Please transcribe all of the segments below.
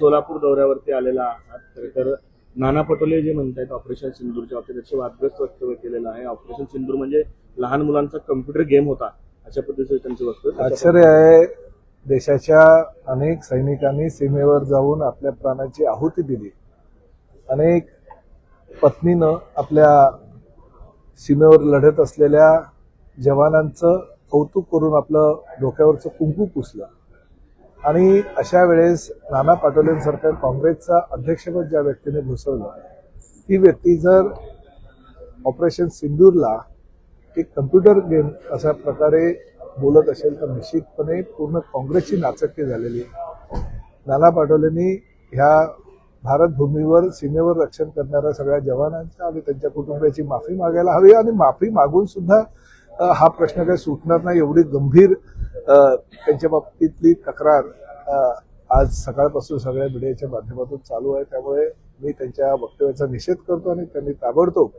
सोलापूर दौऱ्यावरती आलेला आहात. तर तर नाना पटोले जे म्हणतायत ऑपरेशन सिंदूरच्या बाबतीत त्याचे वादग्रस्त वक्तव्य केलेलं आहे. ऑपरेशन सिंदूर म्हणजे लहान मुलांचा कम्प्युटर गेम होता अशा पद्धतीचं त्यांचं वक्तव्य. आश्चर्य आहे देशाच्या अनेक सैनिकांनी सीमेवर जाऊन आपल्या प्राणाची आहुती दिली. अनेक पत्नीनं आपल्या सीमेवर लढत असलेल्या जवानांचं कौतुक करून आपलं डोक्यावरचं कुंकू पुसलं. आणि अशा वेळेस नाना पाटोलेंसारखं काँग्रेसचा अध्यक्षपद ज्या व्यक्तीने भूसवलं ती व्यक्ती जर ऑपरेशन सिंदूरला एक कम्प्युटर गेम अशा प्रकारे बोलत असेल तर निश्चितपणे पूर्ण काँग्रेसची नाचक्की झालेली आहे. नाना पाटोलेंनी ह्या भारतभूमीवर सीमेवर रक्षण करणाऱ्या सगळ्या जवानांच्या आणि त्यांच्या कुटुंबियाची माफी मागायला हवी आणि माफी मागून सुद्धा हा प्रश्न काही सुटणार नाही एवढी गंभीर त्यांच्या बाबतीतली तक्रार आज सकाळपासून सगळ्या मीडियाच्या माध्यमातून चालू आहे. त्यामुळे मी त्यांच्या वक्तव्याचा निषेध करतो आणि त्यांनी ताबडतोब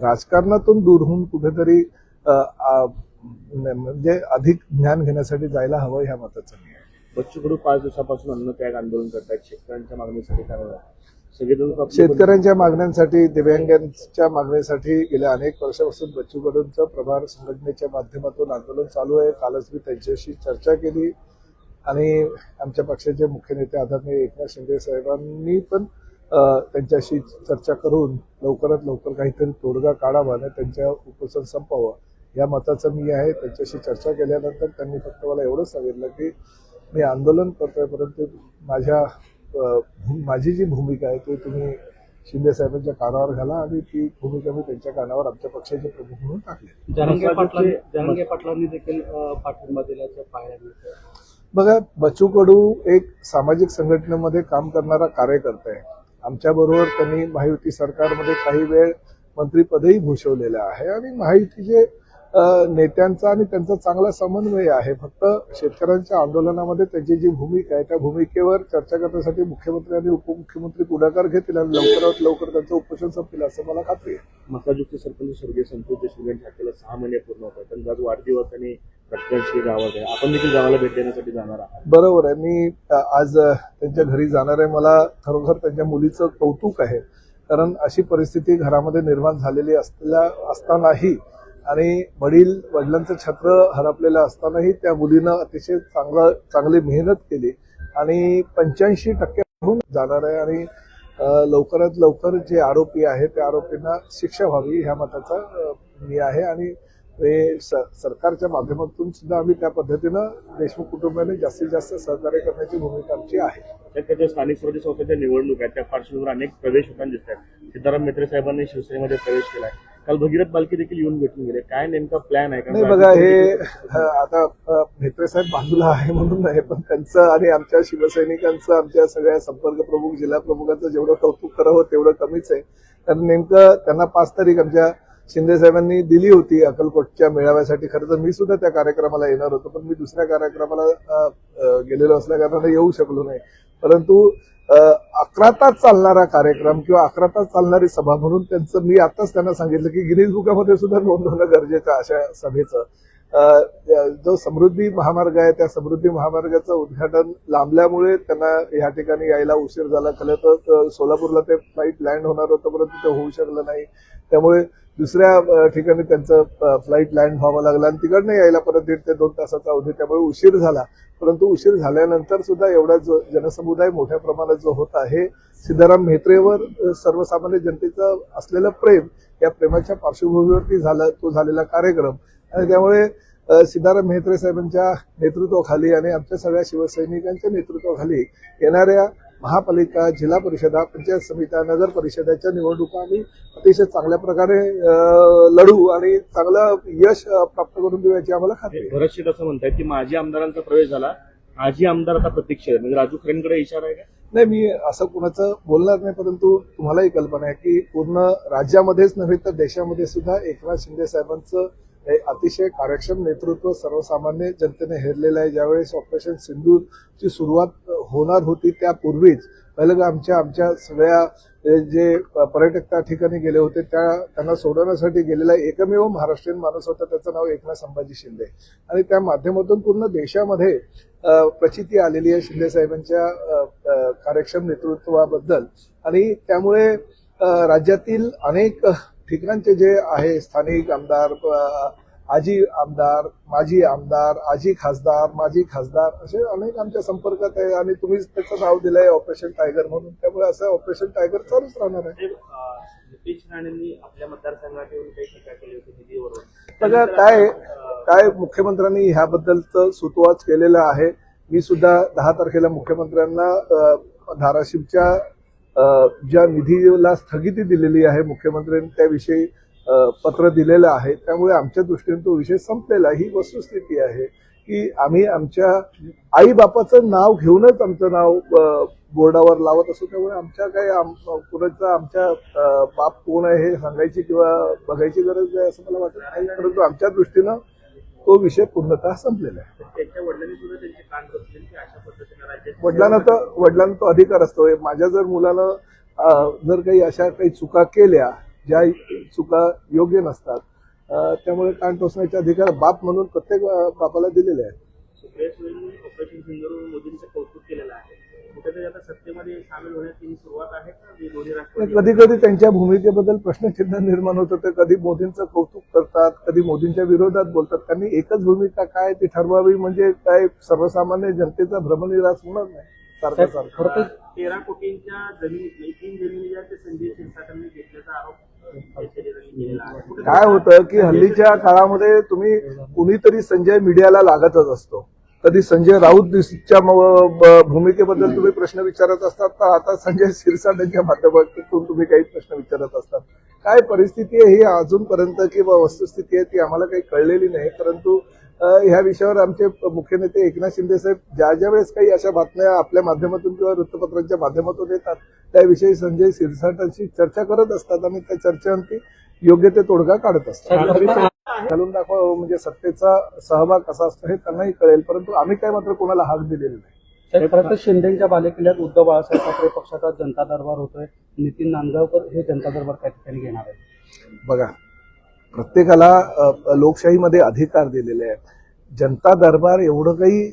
राजकारणातून दूर होऊन कुठेतरी म्हणजे अधिक ज्ञान घेण्यासाठी जायला हवं ह्या मताचं. मी बच्चू कडू पाच दिवसापासून अन्न त्याग आंदोलन करतात शेतकऱ्यांच्या मागणीसाठी कारण शेतकऱ्यांच्या मागण्यांसाठी दिव्यांगांच्या मागणीसाठी गेल्या अनेक वर्षापासून बच्चू कडूंचं प्रभार संघटनेच्या माध्यमातून आंदोलन चालू आहे. कालच मी त्यांच्याशी चर्चा केली आणि आमच्या पक्षाचे मुख्य नेते आदरणीय एकनाथ शिंदे साहेबांनी पण त्यांच्याशी चर्चा करून लवकरात लवकर काहीतरी तोडगा काढावा आणि त्यांच्या उपोषण संपावं या मताचं मी आहे. त्यांच्याशी चर्चा केल्यानंतर त्यांनी फक्त मला एवढंच सांगितलं की मी आंदोलन करतोय परंतु माझ्या माझी जी भूमिका आहे ती तुम्ही शिंदे साहेबांच्या कानावर घाला आणि ती भूमिका मी त्यांच्या कानावर आमच्या पक्षाचे प्रमुख म्हणून टाकली पाटलांनी देखील पाठिंबा दिल्याचं पाहायला मिळतं बघा बच्चू कडू एक सामाजिक संघटनेमध्ये काम करणारा कार्यकर्ता आहे. आमच्याबरोबर त्यांनी महायुती सरकारमध्ये काही वेळ मंत्रीपदही भूषवलेलं आहे आणि महायुतीचे नेत्यांचा आणि त्यांचा चांगला समन्वय आहे. फक्त शेतकऱ्यांच्या आंदोलनामध्ये त्यांची जी भूमिका आहे त्या भूमिकेवर चर्चा करण्यासाठी मुख्यमंत्री आणि उपमुख्यमंत्री पुढाकार घेतील आणि लवकरात लवकर त्यांचं उपोषण संपेल असं मला खात्री आहे. मसाजुक्ती सरपंच स्वर्गीय संतोष देशमुख यांच्या सहा महिने पूर्ण होत आहेत त्यांचा आज वाढदिवस आणि गावात आहे. आपण देखील गावाला भेट देण्यासाठी जाणार आहात. बरोबर आहे. मी आज त्यांच्या घरी जाणार आहे. मला खरोखर त्यांच्या मुलीचं कौतुक आहे. कारण अशी परिस्थिती घरामध्ये निर्माण झालेली असल्या असतानाही आणि वडील वडिलांचं छत्र हरपलेलं असतानाही त्या मुलीनं अतिशय चांगलं चांगली मेहनत केली. आणि पंच्याऐंशी टक्क्याहून जाणार आहे आणि लवकरात लवकर जे आरोपी आहे त्या आरोपींना शिक्षा व्हावी ह्या मताचा मी आहे. आणि हे स- सरकारच्या माध्यमातून सुद्धा आम्ही त्या पद्धतीनं देशमुख कुटुंबाने जास्तीत जास्त सहकार्य करण्याची भूमिका आमची आहे. स्थानिक स्वराज्य संस्थेच्या निवडणूक आहेत. त्या पार्श्वभूमीवर अनेक प्रवेश होताना दिसतात सिद्धाराम मेत्रे साहेबांनी शिवसेनेमध्ये प्रवेश केला आहे. काल भगीरथ बालकी देखील येऊन भेटून गेले. काय नेमका प्लॅन आहे? नाही बघा हे आता साहेब बाजूला आहे म्हणून नाही पण त्यांचं आणि आमच्या शिवसैनिकांचं आमच्या सगळ्या संपर्क प्रमुख जिल्हा प्रमुखांचं जेवढं कौतुक करावं तेवढं कमीच आहे. कारण नेमकं त्यांना पाच तारीख आमच्या शिंदे साहेबांनी दिली होती अक्कलकोटच्या मेळाव्यासाठी. खरं तर मी सुद्धा त्या कार्यक्रमाला येणार होतो पण मी दुसऱ्या कार्यक्रमाला गेलेलो असल्याकारणाने येऊ शकलो नाही. परंतु अकरा तास चालणारा कार्यक्रम किंवा अकरा तास चालणारी सभा म्हणून त्यांचं मी आताच त्यांना सांगितलं की गिरीज बुकामध्ये सुद्धा नोंद होणं गरजेचं अशा सभेचं. जो समृद्धी महामार्ग आहे त्या समृद्धी महामार्गाचं उद्घाटन लांबल्यामुळे त्यांना या ठिकाणी यायला उशीर झाला. खरं तर सोलापूरला ते फ्लाईट लँड होणार होतं परंतु ते होऊ शकलं नाही. त्यामुळे दुसऱ्या ठिकाणी त्यांचं फ्लाईट लँड व्हावं लागलं आणि तिकडनं यायला परत दीड ते दोन तासाचा अवधी त्यामुळे उशीर झाला. परंतु उशीर झाल्यानंतर सुद्धा एवढा जो जनसमुदाय मोठ्या प्रमाणात जो होता हे सिद्धाराम म्हेत्रेवर सर्वसामान्य जनतेचं असलेलं प्रेम या प्रेमाच्या पार्श्वभूमीवरती झाला तो झालेला कार्यक्रम. आणि त्यामुळे सिद्धाराम म्हेत्रे साहेबांच्या नेतृत्वाखाली आणि आमच्या सगळ्या शिवसैनिकांच्या नेतृत्वाखाली येणाऱ्या महापालिका जिल्हा परिषदा पंचायत समित्या नगर परिषदाच्या निवडणुका आम्ही अतिशय चांगल्या प्रकारे लढू आणि चांगलं यश प्राप्त करून देऊ याची आम्हाला खात्री आहे. भरत शेठ असं म्हणतायत की माजी आमदारांचा प्रवेश झाला. आजी आमदार आता प्रतीक्षा आहेत. म्हणजे राजू खरेंकडे इशारा आहे का? नाही मी असं कुणाचं बोलणार नाही परंतु तुम्हालाही कल्पना आहे की पूर्ण राज्यामध्येच नव्हे तर देशामध्ये सुद्धा एकनाथ शिंदे साहेबांचं अतिशय कार्यक्षम नेतृत्व सर्वसामान्य जनतेने हेरलेलं आहे. ज्यावेळेस ऑपरेशन सिंधूची सुरुवात होणार होती त्यापूर्वीच पहिलं आमच्या आमच्या सगळ्या जे पर्यटक त्या ठिकाणी गेले होते त्या त्यांना सोडवण्यासाठी गेलेला एकमेव महाराष्ट्रीयन माणूस होता त्याचं नाव एकनाथ संभाजी शिंदे. आणि त्या माध्यमातून पूर्ण देशामध्ये प्रचिती आलेली आहे शिंदे साहेबांच्या कार्यक्षम नेतृत्वाबद्दल. आणि त्यामुळे राज्यातील अनेक ठिकाणचे जे आहे स्थानिक आमदार आजी आमदार माजी आमदार आजी खासदार माजी खासदार असे अनेक आमच्या संपर्कात आहे आणि तुम्हीच त्याचं नाव दिलंय ऑपरेशन टायगर म्हणून. त्यामुळे असं ऑपरेशन टायगर चालूच राहणार आहे. आपल्या मतदारसंघात येऊन काही टीका केली होती निधीवरून. बघा काय काय मुख्यमंत्र्यांनी ह्याबद्दलचं सुतोवाच केलेलं आहे. मी सुद्धा दहा तारखेला मुख्यमंत्र्यांना धाराशिवच्या ज्या निधीला स्थगिती दिलेली आहे मुख्यमंत्र्यांनी त्याविषयी पत्र दिलेलं आहे. त्यामुळे आमच्या दृष्टीने तो विषय संपलेला. ही वस्तुस्थिती आहे की आम्ही आमच्या आई बापाचं नाव घेऊनच आमचं नाव बोर्डावर लावत असतो त्यामुळे आमच्या काही आम- कुणाचा आमच्या बाप कोण आहे हे सांगायची किंवा बघायची गरज आहे असं मला वाटत नाही. परंतु आमच्या दृष्टीनं तो विषय पूर्णतः संपलेला आहे. वडिलांनी तर वडिलांना तो अधिकार असतो. माझ्या जर मुलानं जर काही अशा काही चुका केल्या ज्या चुका योग्य नसतात त्यामुळे कान टोचण्याचे अधिकार बाप म्हणून प्रत्येक बापाला दिलेले आहेत. कौतुक केलेलं आहे. कधी कधी त्यांच्या भूमिकेबद्दल प्रश्नचिन्ह निर्माण होतं ते कधी मोदींचं कौतुक करतात कधी मोदींच्या विरोधात बोलतात. त्यांनी एकच भूमिका काय ती ठरवावी म्हणजे काय सर्वसामान्य जनतेचा भ्रमनिरास होणार नाही सारखं सारखं. तर कोटींच्या जमीन तीन ज्या संजय घेतल्याचा आरोप काय होतं की हल्लीच्या काळामध्ये तुम्ही कुणीतरी संजय मीडियाला लागतच असतो. कधी संजय राऊतच्या भूमिकेबद्दल तुम्ही प्रश्न विचारत असतात तर आता संजय शिरसाटांच्या माध्यमातून तुम्ही काही प्रश्न विचारत असतात. काय परिस्थिती आहे ही अजूनपर्यंत किंवा वस्तुस्थिती आहे ती आम्हाला काही कळलेली नाही परंतु ह्या विषयावर आमचे मुख्य नेते एकनाथ शिंदे साहेब ज्या ज्या वेळेस काही अशा बातम्या आपल्या माध्यमातून किंवा वृत्तपत्रांच्या माध्यमातून येतात त्याविषयी संजय शिरसाटांशी चर्चा करत असतात आणि त्या चर्चेअंती योग्य ते तोडगा काढत असतात. घालून दाखवा म्हणजे सत्तेचा सहभाग कसा असतो हे त्यांनाही कळेल परंतु आम्ही काय मात्र कोणाला हाक दिलेली नाही. खरं तर शिंदेच्या बालेकिल्ल्यात उद्धव बाळासाहेब ठाकरे पक्षाचा जनता दरबार होतोय. नितीन नांदगावकर हे जनता दरबार त्या ठिकाणी घेणार आहेत. बघा प्रत्येकाला लोकशाहीमध्ये अधिकार दिलेले आहेत. जनता दरबार एवढं काही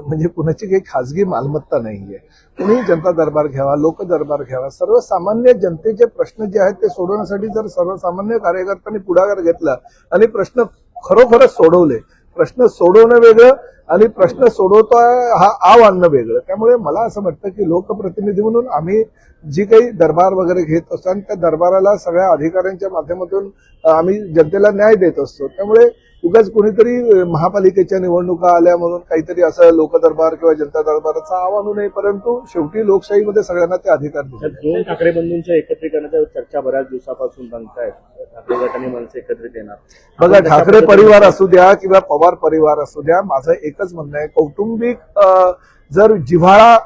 म्हणजे कुणाची काही खाजगी मालमत्ता नाही आहे कुणीही जनता दरबार घ्यावा लोक दरबार घ्यावा. सर्वसामान्य जनतेचे प्रश्न जे आहेत ते सोडवण्यासाठी जर सर्वसामान्य कार्यकर्त्यांनी पुढाकार घेतला आणि प्रश्न खरोखरच सोडवले प्रश्न सोडवणं वेगळं आणि प्रश्न सोडवतोय हा आव आणणं वेगळं. त्यामुळे मला असं वाटतं की लोकप्रतिनिधी म्हणून आम्ही जी काही दरबार वगैरे घेत असतो आणि त्या दरबाराला सगळ्या अधिकाऱ्यांच्या माध्यमातून आम्ही जनतेला न्याय देत असतो. त्यामुळे उगाच कोणीतरी महापालिकेच्या निवडणुका आल्या म्हणून काहीतरी असं लोकदरबार किंवा जनता दरबाराचं आव आणू नये परंतु शेवटी लोकशाहीमध्ये सगळ्यांना ते अधिकार दिले दोन ठाकरे बंधूंच्या एकत्रीकरणाच्या चर्चा बऱ्याच दिवसापासून रंगतायत ठाकरे गटाने माणसं एकत्रित येणार. बघा ठाकरे परिवार असू द्या किंवा पवार परिवार असू द्या माझं एकच म्हणणं आहे कौटुंबिक जर जिव्हाळा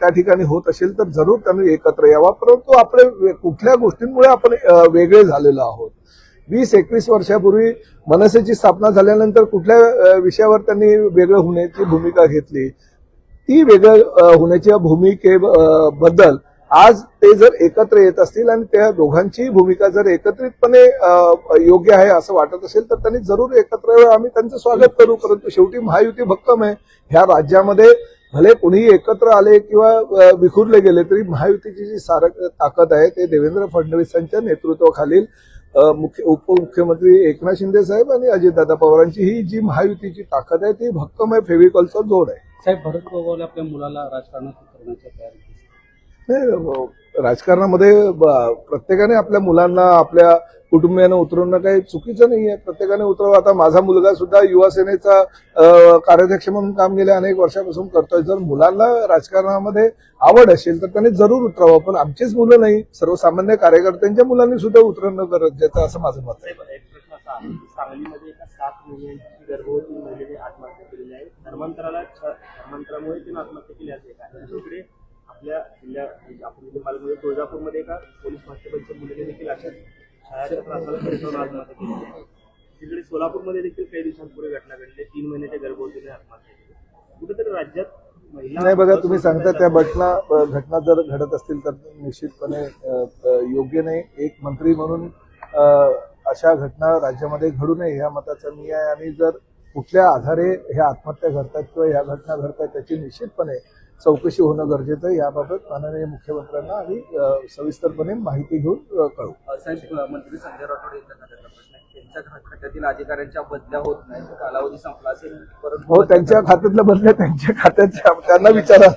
त्या ठिकाणी होत असेल तर जरूर त्यांनी एकत्र यावा परंतु आपले कुठल्या गोष्टींमुळे आपण वेगळे झालेलो आहोत. वीस एकवीस वर्षापूर्वी मनसेची स्थापना झाल्यानंतर कुठल्या विषयावर त्यांनी वेगळं होण्याची भूमिका घेतली? ती वेगळं होण्याच्या भूमिकेबद्दल आज ते जर एकत्र येत असतील आणि त्या दोघांची भूमिका जर एकत्रितपणे योग्य आहे असं वाटत असेल तर त्यांनी जरूर एकत्र आम्ही त्यांचं स्वागत करू परंतु शेवटी महायुती भक्कम आहे. ह्या राज्यामध्ये भले कोणीही एकत्र आले किंवा विखुरले गेले तरी महायुतीची जी सार ताकद आहे ते देवेंद्र फडणवीसांच्या नेतृत्वाखालील मुख्य उपमुख्यमंत्री एकनाथ शिंदे साहेब आणि अजितदादा पवारांची ही जी महायुतीची ताकद आहे ती भक्कम आहे. फेविकॉलचा जोड आहे. साहेब भरत गोगावले आपल्या मुलाला राजकारणात उतरण्याच्या तयारी नाही राजकारणामध्ये प्रत्येकाने आपल्या मुलांना आपल्या कुटुंबियांना उतरवणं काही चुकीचं नाही आहे प्रत्येकाने उतरव. आता माझा मुलगा सुद्धा युवा सेनेचा कार्याध्यक्ष म्हणून काम गेल्या अनेक वर्षापासून करतोय. जर मुलांना राजकारणामध्ये आवड असेल तर त्यांनी जरूर उतरावं. पण आमचीच मुलं नाही. सर्वसामान्य कार्यकर्त्यांच्या मुलांनी सुद्धा उतरणं गरजेचं असं माझं मत आहे. सांगलीमध्ये एका सात महिन्यांची गर्भवती महिलेने आत्महत्या केलेली आहे. धर्मांतराला धर्मांतरामुळे तिने आत्महत्या केली असते आहे आपल्या जिल्ह्या आपण जिथे पालकमध्ये तुळजापूरमध्ये एका पोलीस कॉन्स्टेबलच्या मुलीने देखील अशा छायाच्या त्रासाला भेडसावून आत्महत्या केली आहे तिकडे सोलापूरमध्ये देखील काही दिवसांपूर्वी घटना घडली. तीन महिन्याच्या गर्भवतीने आत्महत्या केली कुठेतरी राज्यात नाही बघा तुम्ही सांगता त्या घटना घटना जर घडत असतील तर निश्चितपणे योग्य नाही. एक मंत्री म्हणून अशा घटना राज्यामध्ये घडू नये ह्या मताचा मी आहे. आणि जर कुठल्या आधारे ह्या आत्महत्या घडतात किंवा ह्या घटना घडतात त्याची निश्चितपणे चौकशी होणं गरजेचं आहे. याबाबत माननीय मुख्यमंत्र्यांना आम्ही सविस्तरपणे माहिती घेऊन साहेब मंत्री संजय राठोड यांचा खात्यातला अधिकाऱ्यांच्या बदल्या होत नाही कालावधी संपला असेल परंतु हो त्यांच्या खात्यातलं बदल्या त्यांच्या खात्याच्या त्यांना विचारा.